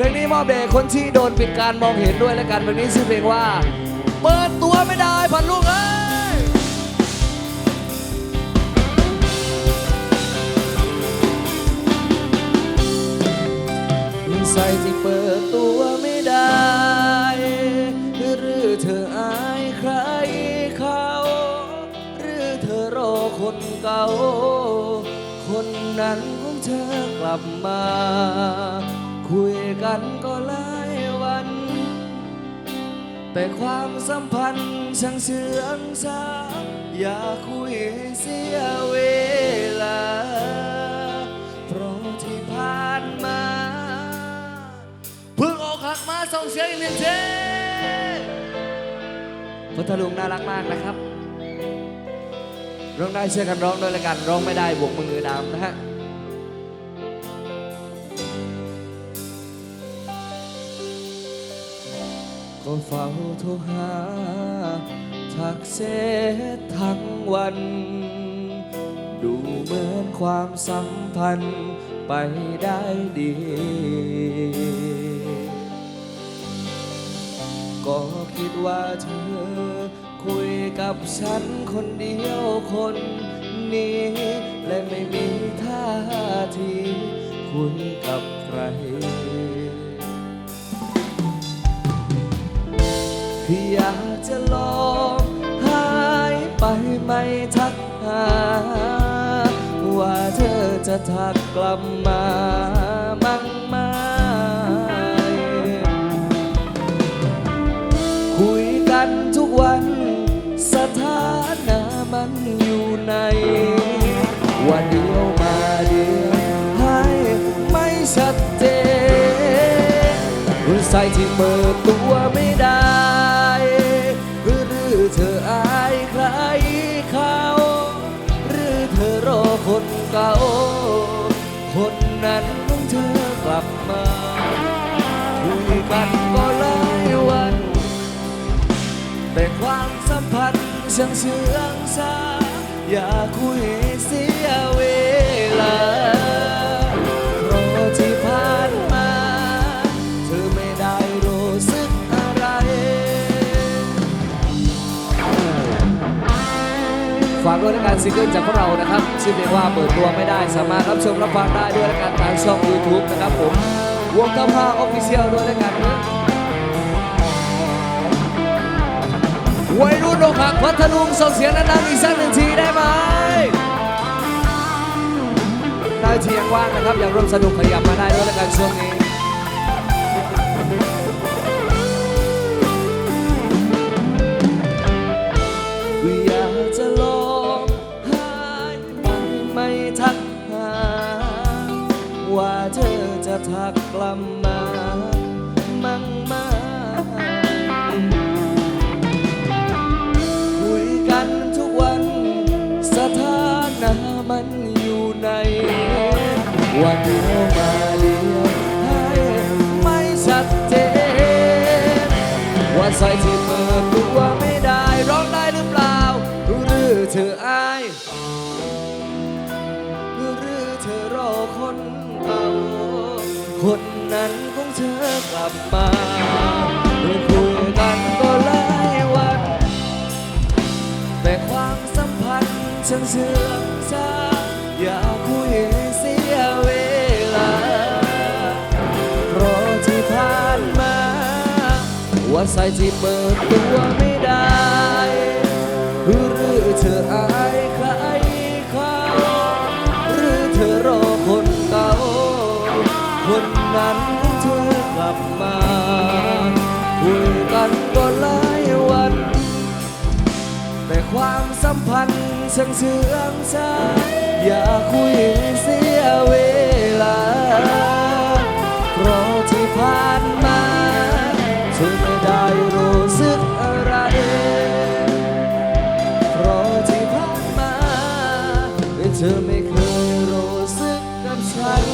ลงนี้มอบแด่คนที่โดนปิดการมองเห็นด้วยแล้วกันเพลงนี้ชื่อเพลงว่า เปิดตัวไม่ได้พันลูกเอ้ยใส่ที่เปิดตัวไม่ได้ หรือเธออายใครเขา หรือเธอรอคนเก่า คนนั้นของเธอกลับมา คุยกันก็หลายวัน แต่ความสัมพันธ์ช่างเชื่องช้าอย่าคุยเสียเวลา เพราะที่ผ่านมาเพิ่งออกหักมาส่งเสียงอีกหนึ่งเทพุทลุงน่ารักมากนะครับร้องได้ช่วยกันร้องด้วยละกัน ร้องไม่ได้บวกมือดำนะฮะ ก็เฝ้าโทรหา ทักเซทั้งวัน ดูเหมือนความสัมพันธ์ไปได้ดี ก็คิดว่าเธอ คุยกับฉันคนเดียวคนนี้ และไม่มีท่าทีคุยกับใคร พี่อยากจะลองหายไปไม่ทักหา ว่าเธอจะทักกลับมามั่งไหมคุยกันทุกวัน สถานะมันอยู่ใน วันเดียวมาเดียวให้ไม่ชัดเจนคุณใส่ที่เปิดตัวไม่ายใครเขาหรือเธอรอคนเก่า คนนั้นของเธอกลับมาคุยกันก็หลายวัน แต่ความสัมพันธ์ช่างเชื่องช้าอย่าคุยเสียเวากด้วยในการซิงเกิลจากพวกเรานะครับชื่อเพลงว่าเปิดตัวไม่ได้สามารถรับชมรับฟังได้ด้วยในการทางช่อง YouTube นะครับผมวงท่าผ้าออฟฟิเชียลด้วยในการนะวัยรุ่นอกหักพัทลุงส่งเสียงดังๆอีกสักหนึ่งทีได้ไหมได้ทียังว่างนะครับอยากร่วมสนุกขยับมาได้ด้วยในการช่วงนี้ ว่าเธอจะทักกลับมามั่งไหมาคุยกันทุกวัน สถานะมันอยู่ใน วันเดียวมาเดียวให้ไม่ชัดเจนว่าใส่ที่เปิดตัวไม่ได้ร้องได้หรือเปล่าหรือเธออาย คนนั้นของเธอกลับมาเมื่อคุยกันก็หลายวัน แต่ความสัมพันธ์ช่างเชื่องช้าอย่าคุยเสียเวลา เพราะที่ผ่านมา ว่าใส่ที่เปิดตัวไม่ได้หรือเธออา คนนั้นเธอกลับมาคุยกันก็หลายวัน แต่ความสัมพันธ์ช่างเชื่องช้าอย่าคุยเสียเวลา เพราะที่ผ่านมาเธอไม่ได้รู้สึกอะไร เพราะที่ผ่านมาเธอไม่เคยรู้สึกกับฉัน